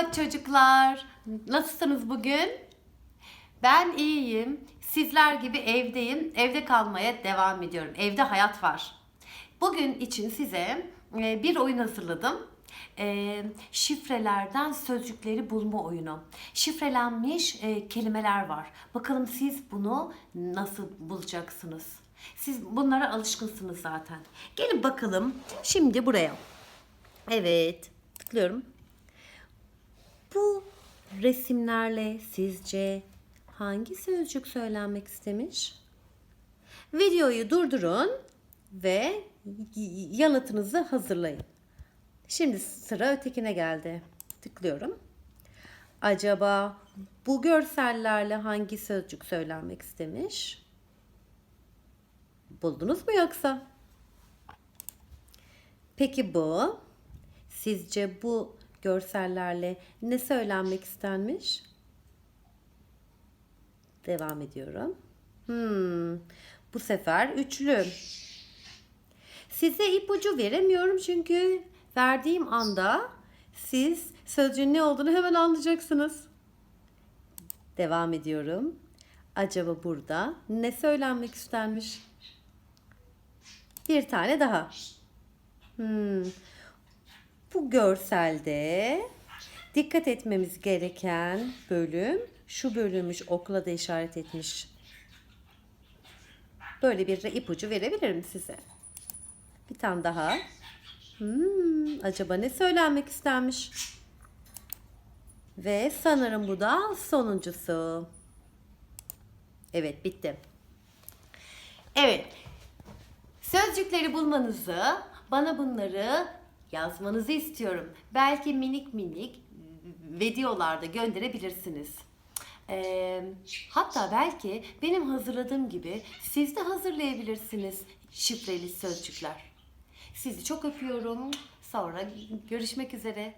Merhaba çocuklar. Nasılsınız bugün? Ben iyiyim. Sizler gibi evdeyim. Evde kalmaya devam ediyorum. Evde hayat var. Bugün için size e, bir oyun hazırladım. E, Şifrelerden sözcükleri bulma oyunu. Şifrelenmiş e, kelimeler var. Bakalım siz bunu nasıl bulacaksınız? Siz bunlara alışkınsınız zaten. Gelin bakalım şimdi buraya. Evet, tıklıyorum. Bu resimlerle sizce hangi sözcük söylenmek istemiş? Videoyu durdurun ve yanıtınızı hazırlayın. Şimdi sıra ötekine geldi. Tıklıyorum. Acaba bu görsellerle hangi sözcük söylenmek istemiş? Buldunuz mu yoksa? Peki bu? Sizce bu görsellerle ne söylenmek istenmiş? Devam ediyorum. Hmm, bu sefer üçlü. Size ipucu veremiyorum çünkü verdiğim anda siz sözcüğün ne olduğunu hemen anlayacaksınız. Devam ediyorum. Acaba burada ne söylenmek istenmiş? Bir tane daha. Hmm. Bu görselde dikkat etmemiz gereken bölüm şu bölümmüş okla da işaret etmiş. Böyle bir ipucu verebilirim size. Bir tane daha. Hmm, acaba ne söylenmek istenmiş? Ve sanırım bu da sonuncusu. Evet bitti. Evet. Sözcükleri bulmanızı, bana bunları yazmanızı istiyorum. Belki minik minik videolarda gönderebilirsiniz. Ee, hatta belki benim hazırladığım gibi siz de hazırlayabilirsiniz şifreli sözcükler. Sizi çok öpüyorum. Sonra görüşmek üzere.